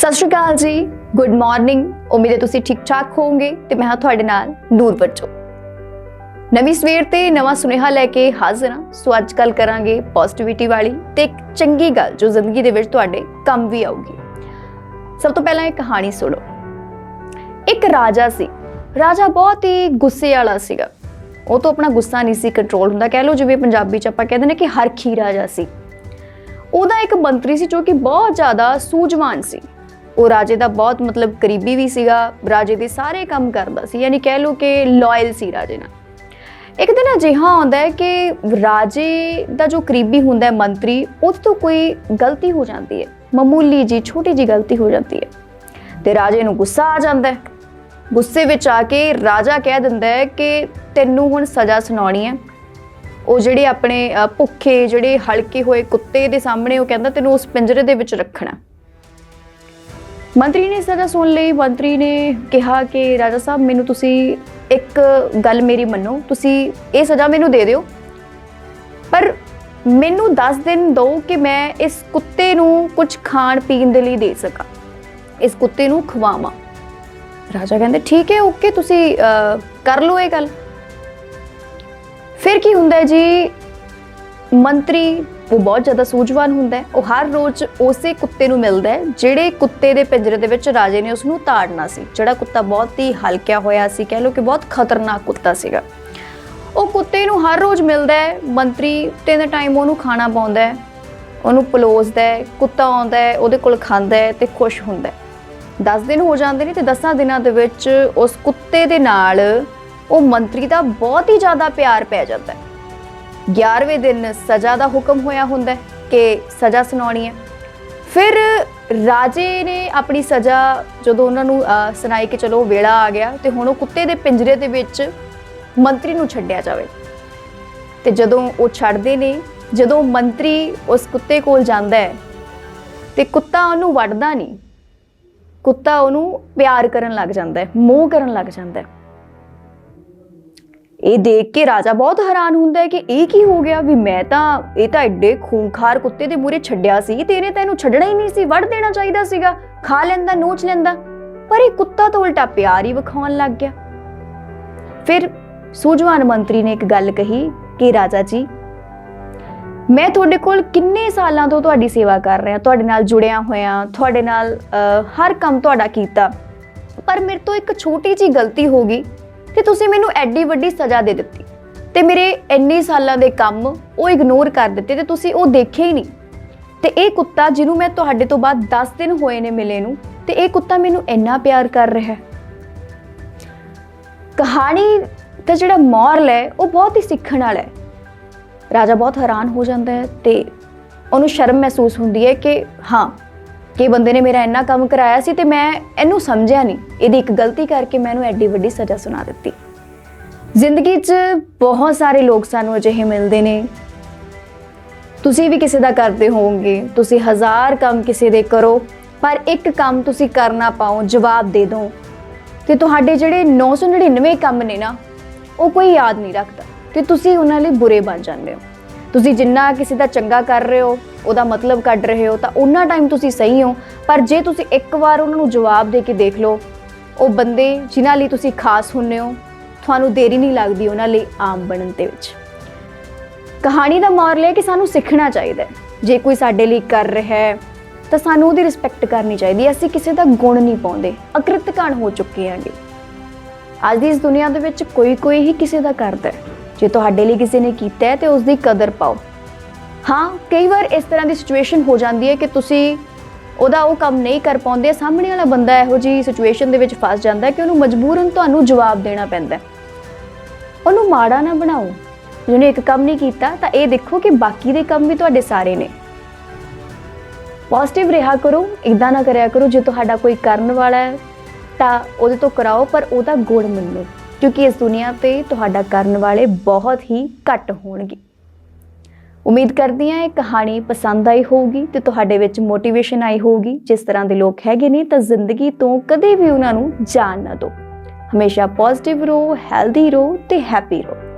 ਸਤਿ ਸ਼੍ਰੀ ਅਕਾਲ ਜੀ। Good morning ਉਮੀਦ ਹੈ ਤੁਸੀਂ ਠੀਕ ਠਾਕ ਹੋਵੋਗੇ ਤੇ ਮੈਂ ਹਾਂ ਤੁਹਾਡੇ ਨਾਲ ਨੂਰ ਬੱਚੋ ਨਵੀਂ ਸਵੇਰ ਤੇ ਨਵਾਂ ਸੁਨੇਹਾ ਲੈ ਕੇ ਹਾਜ਼ਰ ਹਾਂ। ਸੋ ਅੱਜ ਕੱਲ ਕਰਾਂਗੇ ਪੋਜ਼ਿਟਿਵਿਟੀ ਵਾਲੀ ਤੇ ਇੱਕ ਚੰਗੀ ਗੱਲ ਜੋ ਜ਼ਿੰਦਗੀ ਦੇ ਵਿੱਚ ਤੁਹਾਡੇ ਕੰਮ ਵੀ ਆਊਗੀ। ਸਭ ਤੋਂ ਪਹਿਲਾਂ ਇਹ ਕਹਾਣੀ ਸੁਣੋ। ਇੱਕ ਰਾਜਾ ਸੀ। ਰਾਜਾ ਬਹੁਤ ਹੀ ਗੁੱਸੇ ਵਾਲਾ ਸੀਗਾ। ਉਹ ਤੋਂ ਆਪਣਾ ਗੁੱਸਾ ਨਹੀਂ ਸੀ ਕੰਟਰੋਲ ਹੁੰਦਾ। ਕਹਿ ਲਓ ਜਿਵੇਂ ਪੰਜਾਬੀ ਚ ਆਪਾਂ ਕਹਿੰਦੇ ਨੇ ਕਿ ਹਰਖੀ ਰਾਜਾ ਸੀ। ਉਹਦਾ ਇੱਕ ਮੰਤਰੀ ਸੀ ਜੋ ਕਿ ਬਹੁਤ ਜ਼ਿਆਦਾ ਸੂਝਵਾਨ ਸੀ। ਉਹ ਰਾਜੇ ਦਾ ਬਹੁਤ ਮਤਲਬ ਕਰੀਬੀ ਵੀ ਸੀਗਾ, ਰਾਜੇ ਦੇ ਸਾਰੇ ਕੰਮ ਕਰਦਾ ਸੀ, ਯਾਨੀ ਕਹਿ ਲਓ ਕਿ ਲਾਇਲ ਸੀ ਰਾਜੇ ਨਾਲ। ਇੱਕ ਦਿਨ ਅਜਿਹਾ ਆਉਂਦਾ ਹੈ ਕਿ ਰਾਜੇ ਦਾ ਜੋ ਕਰੀਬੀ ਹੁੰਦਾ ਹੈ ਮੰਤਰੀ, ਉਹ ਤੋਂ ਕੋਈ ਗਲਤੀ ਹੋ ਜਾਂਦੀ ਹੈ। ਮਾਮੂਲੀ ਜੀ, ਛੋਟੀ ਜੀ ਗਲਤੀ ਹੋ ਜਾਂਦੀ ਹੈ। ਤੇ ਰਾਜੇ ਨੂੰ ਗੁੱਸਾ ਆ ਜਾਂਦਾ ਹੈ। ਗੁੱਸੇ ਵਿੱਚ ਆ ਕੇ ਰਾਜਾ ਕਹਿ ਦਿੰਦਾ ਹੈ ਕਿ ਤੈਨੂੰ ਹੁਣ ਸਜ਼ਾ ਸੁਣਾਉਣੀ ਹੈ। ਉਹ ਜਿਹੜੇ ਆਪਣੇ ਭੁੱਖੇ, ਜਿਹੜੇ ਹਲਕੇ ਹੋਏ ਕੁੱਤੇ ਦੇ ਸਾਹਮਣੇ ਉਹ ਕਹਿੰਦਾ, ਤੈਨੂੰ ਉਸ ਪਿੰਜਰੇ ਦੇ ਵਿੱਚ ਰੱਖਣਾ ਮੰਤਰੀ ਨੇ ਸਜ਼ਾ ਸੁਣ ਲਈ ਮੰਤਰੀ ਨੇ ਕਿਹਾ ਕਿ ਰਾਜਾ ਸਾਹਿਬ, ਮੈਨੂੰ ਤੁਸੀਂ ਇੱਕ ਗੱਲ ਮੇਰੀ ਮੰਨੋ, ਤੁਸੀਂ ਇਹ ਸਜ਼ਾ ਮੈਨੂੰ ਦੇ ਦਿਓ। ਪਰ ਮੈਨੂੰ 10 ਦਿਨ ਦਿਓ ਕਿ ਮੈਂ ਇਸ ਕੁੱਤੇ ਨੂੰ ਕੁਝ ਖਾਣ ਪੀਣ ਦੇ ਲਈ ਦੇ ਸਕਾਂ, ਇਸ ਕੁੱਤੇ ਨੂੰ ਖਵਾਵਾਂ। ਰਾਜਾ ਕਹਿੰਦੇ, ਠੀਕ ਹੈ ਓਕੇ ਤੁਸੀਂ ਕਰ ਲਓ ਇਹ ਗੱਲ। ਫਿਰ ਕੀ ਹੁੰਦਾ ਜੀ? ਮੰਤਰੀ ਉਹ ਬਹੁਤ ਜ਼ਿਆਦਾ ਸੂਝਵਾਨ ਹੁੰਦਾ ਹੈ। ਉਹ ਹਰ ਰੋਜ਼ ਉਸੇ ਕੁੱਤੇ ਨੂੰ ਮਿਲਦਾ ਹੈ, ਜਿਹੜੇ ਕੁੱਤੇ ਦੇ ਪਿੰਜਰੇ ਦੇ ਵਿੱਚ ਰਾਜੇ ਨੇ ਉਸ ਨੂੰ ਤਾੜਨਾ ਸੀ। ਜਿਹੜਾ ਕੁੱਤਾ ਬਹੁਤ ਹੀ ਹਲਕਿਆ ਹੋਇਆ ਸੀ, ਕਹਿ ਲਓ ਕਿ ਬਹੁਤ ਖਤਰਨਾਕ ਕੁੱਤਾ ਸੀਗਾ। ਉਹ ਕੁੱਤੇ ਨੂੰ ਹਰ ਰੋਜ਼ ਮਿਲਦਾ ਹੈ, ਮੰਤਰੀ ਤਿੰਨ ਟਾਈਮ ਉਹਨੂੰ ਖਾਣਾ ਪਾਉਂਦਾ ਹੈ, ਉਹਨੂੰ ਪਲੋਸਦਾ ਹੈ, ਕੁੱਤਾ ਆਉਂਦਾ ਹੈ, ਉਹਦੇ ਕੋਲ ਖਾਂਦਾ ਹੈ ਤੇ ਖੁਸ਼ ਹੁੰਦਾ ਹੈ। 10 ਦਿਨ ਹੋ ਜਾਂਦੇ ਨੇ ਤੇ 10 ਦਿਨਾਂ ਦੇ ਵਿੱਚ ਉਸ ਕੁੱਤੇ ਦੇ ਨਾਲ ਉਹ ਮੰਤਰੀ ਦਾ ਬਹੁਤ ਹੀ ਜ਼ਿਆਦਾ ਪਿਆਰ ਪੈ ਜਾਂਦਾ ਹੈ। 11ਵੇਂ ਦਿਨ ਸਜ਼ਾ ਦਾ ਹੁਕਮ ਹੋਇਆ ਹੁੰਦਾ ਕਿ ਸਜ਼ਾ ਸੁਣਾਉਣੀ ਹੈ। ਫਿਰ ਰਾਜੇ ਨੇ ਆਪਣੀ ਸਜ਼ਾ ਜਦੋਂ ਉਹਨਾਂ ਨੂੰ ਅਹ, ਸੁਣਾਈ ਕਿ ਚਲੋ ਵੇਲਾ ਆ ਗਿਆ ਤੇ ਹੁਣ ਉਹ ਕੁੱਤੇ ਦੇ ਪਿੰਜਰੇ ਦੇ ਵਿੱਚ ਮੰਤਰੀ ਨੂੰ ਛੱਡਿਆ ਜਾਵੇ। ਤੇ ਜਦੋਂ ਉਹ ਛੱਡਦੇ ਨੇ ਜਦੋਂ ਮੰਤਰੀ ਉਸ ਕੁੱਤੇ ਕੋਲ ਜਾਂਦਾ ਹੈ ਤੇ ਕੁੱਤਾ ਉਹਨੂੰ ਵੱਢਦਾ ਨਹੀਂ। ਕੁੱਤਾ ਉਹਨੂੰ ਪਿਆਰ ਕਰਨ ਲੱਗ ਜਾਂਦਾ ਹੈ ਮੋਹ ਕਰਨ ਲੱਗ ਜਾਂਦਾ ਹੈ। ਇਹ ਦੇਖ ਕੇ ਰਾਜਾ ਬਹੁਤ ਹੈਰਾਨ ਹੁੰਦਾ ਹੈ ਕਿ ਇਹ ਕੀ ਹੋ ਗਿਆ ਵੀ ਮੈਂ ਤਾਂ ਇਹ ਤਾਂ ਐਡੇ ਖੂੰਖਾਰ ਕੁੱਤੇ ਦੇ ਮੂਰੇ ਛੱਡਿਆ ਸੀ ਤੇਰੇ ਤਾਂ ਇਹਨੂੰ ਛੱਡਣਾ ਹੀ ਨਹੀਂ ਸੀ ਵੜ ਦੇਣਾ ਚਾਹੀਦਾ ਸੀਗਾ ਖਾ ਲੈਂਦਾ ਨੋਚ ਲੈਂਦਾ। ਪਰ ਇਹ ਕੁੱਤਾ ਤਾਂ ਉਲਟਾ ਪਿਆਰ ਹੀ ਵਿਖਾਉਣ ਲੱਗ ਗਿਆ। ਫਿਰ ਸੂਝਵਾਨ ਮੰਤਰੀ ਨੇ ਇੱਕ ਗੱਲ ਕਹੀ ਕਿ ਰਾਜਾ ਜੀ ਮੈਂ ਤੁਹਾਡੇ ਕੋਲ ਕਿੰਨੇ ਸਾਲਾਂ ਤੋਂ ਤੁਹਾਡੀ ਸੇਵਾ ਕਰ ਰਿਹਾ ਤੁਹਾਡੇ ਨਾਲ ਜੁੜਿਆ ਹੋਇਆ ਤੁਹਾਡੇ ਨਾਲ ਅਹ, ਹਰ ਕੰਮ ਤੁਹਾਡਾ ਕੀਤਾ ਪਰ ਮੇਰੇ ਤੋਂ ਇੱਕ ਛੋਟੀ ਜੀ ਗਲਤੀ ਹੋ ਗਈ। ਤੇ ਤੁਸੀਂ ਮੈਨੂੰ ਐਡੀ ਵੱਡੀ ਸਜ਼ਾ ਦੇ ਦਿੱਤੀ ਤੇ ਮੇਰੇ ਇੰਨੇ ਸਾਲਾਂ ਦੇ ਕੰਮ ਉਹ ਇਗਨੋਰ ਕਰ ਦਿੱਤੇ ਤੇ ਤੁਸੀਂ ਉਹ ਦੇਖੇ ਹੀ ਨਹੀਂ। ਤੇ ਇਹ ਕੁੱਤਾ ਜਿਹਨੂੰ ਮੈਂ ਤੁਹਾਡੇ ਤੋਂ ਬਾਅਦ 10 ਦਿਨ ਹੋਏ ਨੇ ਮਿਲੇ ਨੂੰ, ਤੇ ਇਹ ਕੁੱਤਾ ਮੈਨੂੰ ਇੰਨਾ ਪਿਆਰ ਕਰ ਰਿਹਾ ਹੈ। ਕਹਾਣੀ ਦਾ ਜਿਹੜਾ ਮੋਰਲ ਹੈ, ਉਹ ਬਹੁਤ ਹੀ ਸਿੱਖਣ ਵਾਲਾ ਹੈ। ਰਾਜਾ ਬਹੁਤ ਹੈਰਾਨ ਹੋ ਜਾਂਦਾ ਹੈ ਤੇ ਉਹਨੂੰ ਸ਼ਰਮ ਮਹਿਸੂਸ ਹੁੰਦੀ ਹੈ ਕਿ ਹਾਂ ਕਿ ਬੰਦੇ ਨੇ ਮੇਰਾ ਇੰਨਾ ਕੰਮ ਕਰਾਇਆ ਸੀ ਤੇ ਮੈਂ ਇਹਨੂੰ ਸਮਝਿਆ ਨਹੀਂ। ਇਹਦੀ ਇੱਕ ਗਲਤੀ ਕਰਕੇ ਮੈਨੂੰ ਐਡੀ ਵੱਡੀ ਸਜ਼ਾ ਸੁਣਾ ਦਿੱਤੀ। ਜ਼ਿੰਦਗੀ 'ਚ ਬਹੁਤ ਸਾਰੇ ਲੋਕ ਸਾਨੂੰ ਅਜਿਹੇ ਮਿਲਦੇ ਨੇ। ਤੁਸੀਂ ਵੀ ਕਿਸੇ ਦਾ ਕਰਦੇ ਹੋਵੋਗੇ, ਤੁਸੀਂ ਹਜ਼ਾਰ ਕੰਮ ਕਿਸੇ ਦੇ ਕਰੋ, ਪਰ ਇੱਕ ਕੰਮ ਤੁਸੀਂ ਕਰਨਾ ਪਾਓ, ਜਵਾਬ ਦੇ ਦਿਓ। ਤੇ ਤੁਹਾਡੇ ਜਿਹੜੇ 999 ਕੰਮ ਨੇ ਨਾ, ਉਹ ਕੋਈ ਯਾਦ ਨਹੀਂ ਰੱਖਦਾ। ਤੇ ਤੁਸੀਂ ਉਹਨਾਂ ਲਈ ਬੁਰੇ ਬਣ ਜਾਂਦੇ ਹੋ। ਤੁਸੀਂ ਜਿੰਨਾ ਕਿਸੇ ਦਾ ਚੰਗਾ ਕਰ ਰਹੇ ਹੋ ਉਹਦਾ ਮਤਲਬ ਕੱਢ ਰਹੇ ਹੋ ਤਾਂ ਉਹਨਾਂ ਟਾਈਮ ਤੁਸੀਂ ਸਹੀ ਹੋ, ਪਰ ਜੇ ਤੁਸੀਂ ਇੱਕ ਵਾਰ ਉਹਨਾਂ ਨੂੰ ਜਵਾਬ ਦੇ ਕੇ ਦੇਖ ਲਓ, ਉਹ ਬੰਦੇ ਜਿਨ੍ਹਾਂ ਲਈ ਤੁਸੀਂ ਖਾਸ ਹੁੰਨੇ ਹੋ, ਤੁਹਾਨੂੰ ਦੇਰੀ ਨਹੀਂ ਲੱਗਦੀ ਉਹਨਾਂ ਲਈ ਆਮ ਬਣਨ ਦੇ ਵਿੱਚ। ਕਹਾਣੀ ਦਾ ਮੋਰਲ ਹੈ ਕਿ ਸਾਨੂੰ ਸਿੱਖਣਾ ਚਾਹੀਦਾ ਜੇ ਕੋਈ ਸਾਡੇ ਲਈ ਕਰ ਰਿਹਾ ਹੈ, ਤਾਂ ਸਾਨੂੰ ਉਹਦੀ ਰਿਸਪੈਕਟ ਕਰਨੀ ਚਾਹੀਦੀ ਅਸੀਂ ਕਿਸੇ ਦਾ ਗੁਣ ਨਹੀਂ ਪਾਉਂਦੇ ਅਕ੍ਰਿਤਕਾਨ ਹੋ ਚੁੱਕੇ ਹਾਂਗੇ ਅੱਜ ਦੀ ਇਸ ਦੁਨੀਆ ਦੇ ਵਿੱਚ ਕੋਈ ਕੋਈ ਹੀ ਕਿਸੇ ਦਾ ਕਰਦਾ ਜੇ ਤੁਹਾਡੇ ਲਈ ਕਿਸੇ ਨੇ ਕੀਤਾ ਹੈ, ਤੇ ਉਸ ਦੀ ਕਦਰ ਪਾਓ। ਹਾਂ, ਕਈ ਵਾਰ ਇਸ ਤਰ੍ਹਾਂ ਦੀ ਸਿਚੁਏਸ਼ਨ ਹੋ ਜਾਂਦੀ ਹੈ ਕਿ ਤੁਸੀਂ ਉਹਦਾ ਉਹ ਕੰਮ ਨਹੀਂ ਕਰ ਪਾਉਂਦੇ, ਸਾਹਮਣੇ ਵਾਲਾ ਬੰਦਾ ਇਹੋ ਜੀ ਸਿਚੁਏਸ਼ਨ ਦੇ ਵਿੱਚ ਫਸ ਜਾਂਦਾ ਹੈ ਕਿ ਉਹਨੂੰ ਮਜਬੂਰਨ ਤੁਹਾਨੂੰ ਜਵਾਬ ਦੇਣਾ ਪੈਂਦਾ ਹੈ। ਉਹਨੂੰ ਮਾੜਾ ਨਾ ਬਣਾਓ। ਜਿਹਨੇ ਇੱਕ ਕੰਮ ਨਹੀਂ ਕੀਤਾ, ਤਾਂ ਇਹ ਦੇਖੋ ਕਿ ਬਾਕੀ ਦੇ ਕੰਮ ਵੀ ਤੁਹਾਡੇ ਸਾਰੇ ਨੇ। ਪੋਜ਼ਿਟਿਵ ਰਿਹਾ ਕਰੋ ਇਦਾਂ ਨਾ ਕਰਿਆ ਕਰੋ, ਜੇ ਤੁਹਾਡਾ ਕੋਈ ਕਰਨ ਵਾਲਾ ਹੈ, ਤਾਂ ਉਹਦੇ ਤੋਂ ਕਰਾਓ, ਪਰ ਉਹਦਾ ਗੁਣ ਮੰਨੋ। ਕਿਉਂਕਿ ਇਸ ਦੁਨੀਆ ਤੇ ਤੁਹਾਡਾ ਕਰਨ ਵਾਲੇ ਬਹੁਤ ਹੀ ਘੱਟ ਹੋਣਗੇ। ਉਮੀਦ ਕਰਦੀ ਹਾਂ ਇਹ ਕਹਾਣੀ ਪਸੰਦ ਆਈ ਹੋਊਗੀ ਤੇ ਤੁਹਾਡੇ ਵਿੱਚ ਮੋਟੀਵੇਸ਼ਨ ਆਈ ਹੋਊਗੀ। ਜਿਸ ਤਰ੍ਹਾਂ ਦੇ ਲੋਕ ਹੈਗੇ ਨੇ ਤਾਂ ਜ਼ਿੰਦਗੀ ਤੋਂ ਕਦੇ ਵੀ ਉਹਨਾਂ ਨੂੰ ਜਾਣ ਨਾ ਦਿਓ। ਹਮੇਸ਼ਾ ਪੋਜ਼ਿਟਿਵ ਰਹੋ ਹੈਲਦੀ ਰਹੋ ਤੇ ਹੈਪੀ ਰਹੋ।